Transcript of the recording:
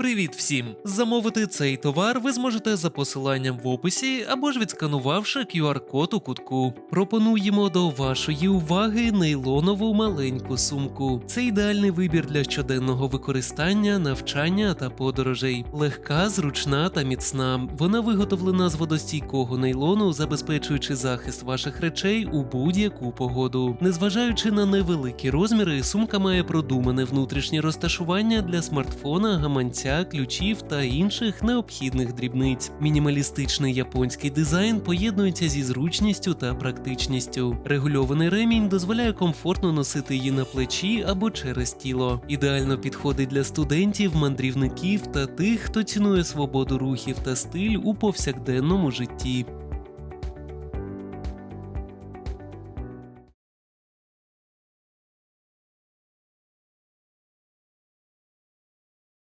Привіт всім! Замовити цей товар ви зможете за посиланням в описі або ж відсканувавши QR-код у кутку. Пропонуємо до вашої уваги нейлонову маленьку сумку. Це ідеальний вибір для щоденного використання, навчання та подорожей. Легка, зручна та міцна. Вона виготовлена з водостійкого нейлону, забезпечуючи захист ваших речей у будь-яку погоду. Незважаючи на невеликі розміри, сумка має продумане внутрішнє розташування для смартфона, гаманця, ключів та інших необхідних дрібниць. Мінімалістичний японський дизайн поєднується зі зручністю та практичністю. Регульований ремінь дозволяє комфортно носити її на плечі або через тіло. Ідеально підходить для студентів, мандрівників та тих, хто цінує свободу рухів та стиль у повсякденному житті.